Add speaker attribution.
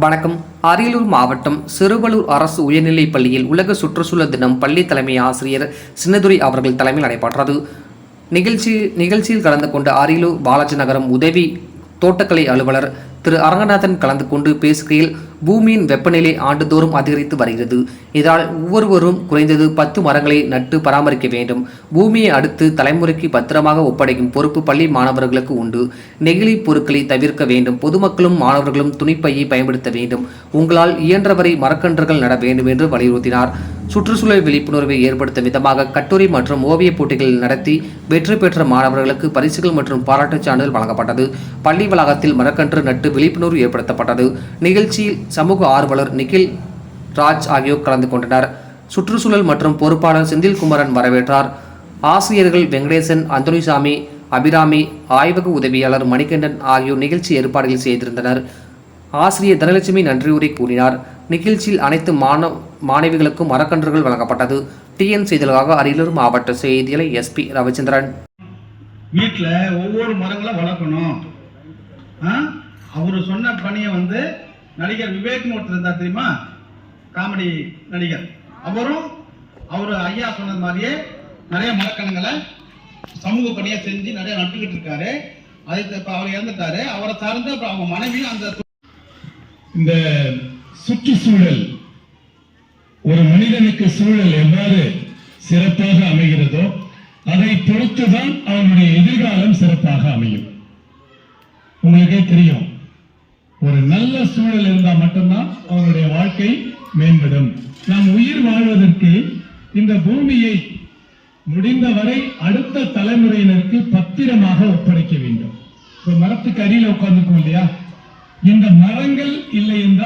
Speaker 1: வணக்கம். அரியலூர் மாவட்டம் சிறுவலூர் அரசு உயர்நிலைப் பள்ளியில் உலக சுற்றுச்சூழல் தினம் பள்ளி தலைமை ஆசிரியர் சின்னதுரை அவர்கள் தலைமையில் நடைபெற்றது. நிகழ்ச்சி நிகழ்ச்சியில் கலந்து கொண்ட அரியலூர் பாலாஜி நகரம் உதவி தோட்டக்கலை அலுவலர் திரு அரங்கநாதன் கலந்து கொண்டு பேசுகையில் பூமியின் வெப்பநிலை ஆண்டுதோறும் அதிகரித்து வருகிறது. இதனால் ஒவ்வொருவரும் குறைந்தது பத்து மரங்களை நட்டு பராமரிக்க வேண்டும். பூமியை அடுத்து தலைமுறைக்கு பத்திரமாக ஒப்படைக்கும் பொறுப்பு பள்ளி மாணவர்களுக்கு உண்டு. நெகிழி பொருட்களை தவிர்க்க வேண்டும். பொதுமக்களும் மாணவர்களும் துணிப்பையை பயன்படுத்த வேண்டும். உங்களால் இயன்றவரை மரக்கன்றுகள் நட வேண்டும் என்று வலியுறுத்தினார். சுற்றுச்சூழல் விழிப்புணர்வை ஏற்படுத்தும் விதமாக கட்டுரை மற்றும் ஓவியப் போட்டிகள் நடத்தி வெற்றி பெற்ற மாணவர்களுக்கு பரிசுகள் மற்றும் பாராட்டுச் சான்றிதழ் வழங்கப்பட்டது. பள்ளி வளாகத்தில் மரக்கன்று நட்டு விழிப்புணர்வு ஏற்படுத்தப்பட்டது. நிகழ்ச்சியில் சமூக ஆர்வலர் நிகில் ராஜ் ஆகியோர் கலந்து கொண்டனர். சுற்றுச்சூழல் மற்றும் பொறுப்பாளர் செந்தில்குமரன் வரவேற்றார். ஆசிரியர்கள் வெங்கடேசன் அந்தோனிசாமி அபிராமி ஆய்வக உதவியாளர் மணிகண்டன் ஆகியோர் நிகழ்ச்சி ஏற்பாடுகள் செய்திருந்தனர். ஆசிரியர் தனலட்சுமி நன்றியுரை கூறினார். நிகழ்ச்சியில் அனைத்து மாணவ மாணவிகளுக்கும் மரக்கன்றுகள் வழங்கப்பட்டது. டிஎன் செய்திகளுக்காக அரியலூர் மாவட்ட செய்திகளை எஸ்பி ரவிச்சந்திரன்.
Speaker 2: வீட்டில் ஒவ்வொரு மரங்களும் வளர்க்கணும். அவர் சொன்ன பணியை வந்து நடிகர் விவேக் ஒருத்தர் இருந்தார் தெரியுமா? காமெடி நடிகர். அவரும் அவர் ஐயா சொன்னது மாதிரியே நிறைய மரக்கணங்களை சமூக பணியை செஞ்சு நிறைய நட்டுக்கிட்டு இருக்காரு. அதுக்கு இப்போ அவர் இறந்துட்டாரு. அவரை சார்ந்து அப்புறம் அவங்க மனைவியும் அந்த
Speaker 3: இந்த சுற்றுச்சூழல் ஒரு மனிதனுக்கு சூழல் எவ்வாறு சிறப்பாக அமைகிறதோ அதை பொறுத்துதான் அவனுடைய எதிர்காலம் சிறப்பாக அமையும். உங்களுக்கே தெரியும் ஒரு நல்ல சூழல் இருந்தால் மட்டும்தான் அவங்களுடைய வாழ்க்கை மேம்படும். நாம் உயிர் வாழ்வதற்கு இந்த பூமியை முடிந்தவரை அடுத்த தலைமுறையினருக்கு பத்திரமாக ஒப்படைக்க வேண்டும். இப்போ மரத்துக்கு அடியில் உட்காந்துக்கும் இல்லையா? இந்த மரங்கள் இல்லை என்றால்